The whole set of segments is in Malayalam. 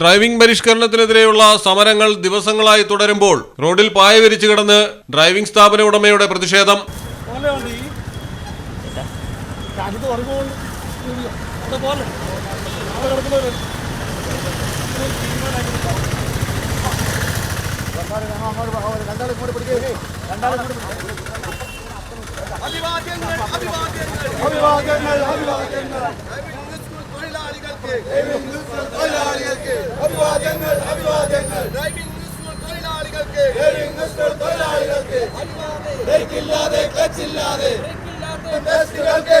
ഡ്രൈവിംഗ് പരിഷ്കരണത്തിനെതിരെയുള്ള സമരങ്ങൾ ദിവസങ്ങളായി തുടരുമ്പോൾ റോഡിൽ പായ വിരിച്ചു കിടന്ന് ഡ്രൈവിംഗ് സ്ഥാപന ഉടമയുടെ പ്രതിഷേധം. അഭിവാദ്യങ്ങൾ അഭിവാദ്യങ്ങൾ അഭിവാദ്യങ്ങൾ. തൊഴിലാളികൾക്ക് തൊഴിലാളികൾക്ക് അഭിവാദ്യങ്ങൾ അഭിവാദ്യങ്ങൾ ഡ്രൈവിംഗ് സ്കൂൾ തൊഴിലാളികൾക്ക് ഡ്രൈവിംഗ് സ്കൂൾ തൊഴിലാളികൾക്ക് ബ്രേക്കില്ലാതെ ക്ലച്ചില്ലാതെ. ടെസ്റ്റുകൾക്ക്.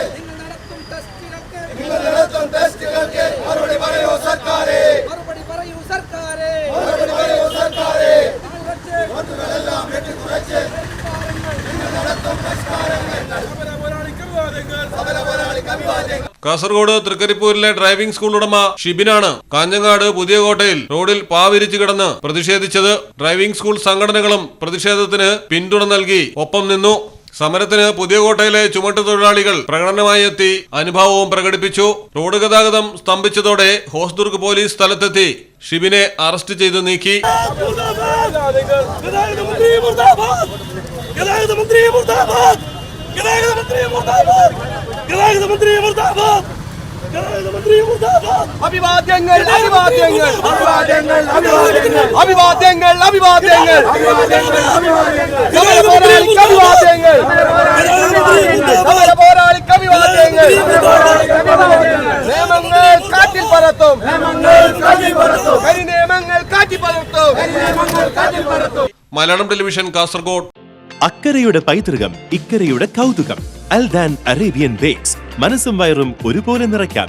നിങ്ങൾ നടത്തും ടെസ്റ്റുകൾക്ക്. മറുപടി പറയൂ സർക്കാരെ. മറുപടി പറയൂ സർക്കാരെ. മറുപടി പറയൂ സർക്കാരെ. കുറച്ച്. നോട്ടുകളെല്ലാം വെട്ടിക്കുറച്ച് നിങ്ങൾ നടത്തും പരിഷ്കാരങ്ങൾ സമര പോരാളിക്ക് അഭിവാദ്യങ്ങൾ കാസർഗോഡ് തൃക്കരിപ്പൂരിലെ ഡ്രൈവിംഗ് സ്കൂൾ ഉടമ ഷിബിനാണ് കാഞ്ഞങ്ങാട് പുതിയ കോട്ടയിൽ റോഡിൽ പാവിരിച്ചു കിടന്ന് പ്രതിഷേധിച്ചത് ഡ്രൈവിംഗ് സ്കൂൾ സംഘടനകളും പ്രതിഷേധത്തിന് പിന്തുണ നൽകി. ഒപ്പം നിന്നു. സമരത്തിന് പുതിയകോട്ടയിലെ ചുമട്ട് തൊഴിലാളികൾ പ്രകടനമായി എത്തി. അനുഭാവവും പ്രകടിപ്പിച്ചു. റോഡ് ഗതാഗതം സ്തംഭിച്ചതോടെ ഹോസ്ദുർഗ് പോലീസ് സ്ഥലത്തെത്തി. ഷിബിനെ അറസ്റ്റ് ചെയ്ത് നീക്കി. ഗതാഗത മന്ത്രി അഭിവാദ്യങ്ങൾ അഭിവാദ്യങ്ങൾ അഭിവാദ്യങ്ങൾ അഭിവാദ്യങ്ങൾ അഭിവാദ്യങ്ങൾ അഭിവാദ്യങ്ങൾ. പോരാളിക്ക് അഭിവാദ്യങ്ങൾ. പോരാളിക്ക് അഭിവാദ്യങ്ങൾ. നിയമങ്ങൾ കാറ്റിൽ പറത്തും കരി നിയമങ്ങൾ കാറ്റിൽ പറത്തും മലയാളം ടെലിവിഷൻ കാസർഗോഡ്. അക്കരയുടെ പൈതൃകം ഇക്കരയുടെ കൗതുകം. അൽദാൻ അറേബ്യൻ ബേക്സ്. മനസ്സും വയറും ഒരുപോലെ നിറയ്ക്കാം.